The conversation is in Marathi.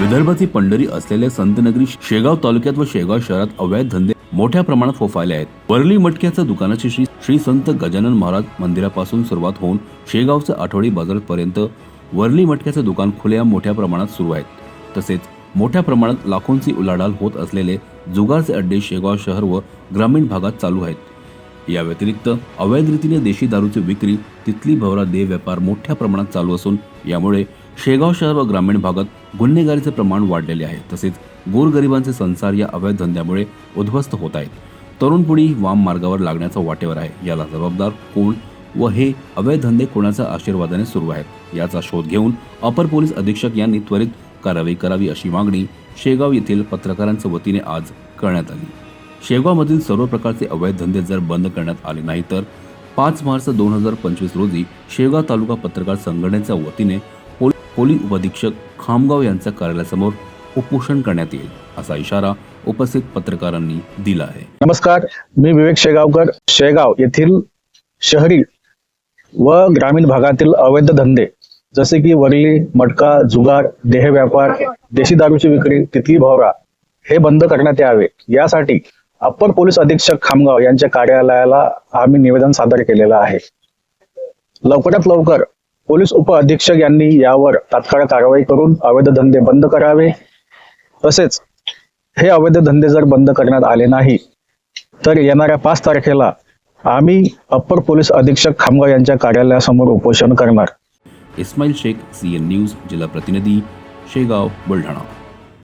विदर्भाची पंढरी असलेल्या संतनगरी शेगाव तालुक्यात व शेगाव शहरात अवैध धंदे मोठ्या प्रमाणात फोफायले आहेत. वरली मटक्याच्या दुकानाची श्री श्री संत गजानन महाराज मंदिरापासून सुरुवात होऊन शेगावचं आठवडी बाजारापर्यंत वरली मटक्याचं दुकान खुल्या मोठ्या प्रमाणात सुरू आहेत. तसेच मोठ्या प्रमाणात लाखोंची उलाढाल होत असलेले जुगारचे अड्डे शेगाव शहर व ग्रामीण भागात चालू आहेत. या व्यतिरिक्त अवैध रीतीने देशी दारूची विक्री तिथली भवरा देह व्यापार मोठ्या प्रमाणात चालू असून यामुळे शेगाव शहर व ग्रामीण भागात गुन्हेगारीचे प्रमाण वाढलेले आहे. तसेच गोरगरिबांचे संसार या अवैध धंद्यामुळे उद्ध्वस्त होत आहेत. तरुण पिढी वाम मार्गावर लागण्याचा वाटेवर आहे. याला जबाबदार कोण व हे अवैध धंदे कोणाच्या आशीर्वादाने सुरू आहेत याचा शोध घेऊन अपर पोलीस अधीक्षक यांनी त्वरित कारवाई करावी अशी मागणी शेगाव येथील पत्रकारांच्या वतीने आज करण्यात आली. शेगावमधील सर्व प्रकारचे अवैध धंदे जर बंद करण्यात आले नाही तर पाच मार्च दोन हजार पंचवीस रोजी शेगाव तालुका पत्रकार संघटनेच्या वतीने पोलीस उपधीक्षक खामगाव यांच्या कार्यालयासमोर उपोषण करण्यात येईल असा इशारा उपस्थित पत्रकारांनी दिला आहे. नमस्कार मी विवेक शेगावकर. शेगाव येथील शहरी व ग्रामीण भागातील अवैध धंदे जसे की वरली मटका जुगार देह व्यापार देशी दारूची विक्री तिथली भावरा हे बंद करण्यात यावे. यासाठी अप्पर पोलीस अधीक्षक खामगाव यांच्या कार्यालयाला आम्ही निवेदन सादर केलेलं आहे. लवकरात लवकर पोलीस उप अधीक्षक यांनी यावर तात्काळ कारवाई करून अवैध धंदे बंद करावे. तसेच हे अवैध धंदे जर बंद करण्यात आले नाही तर येणाऱ्या पाच तारखेला आम्ही अप्पर पोलीस अधीक्षक खामगाव यांच्या कार्यालयासमोर उपोषण करणार. Ismail Shaikh C N news जिल्हा प्रतिनिधी शेगाव बुलढाणा.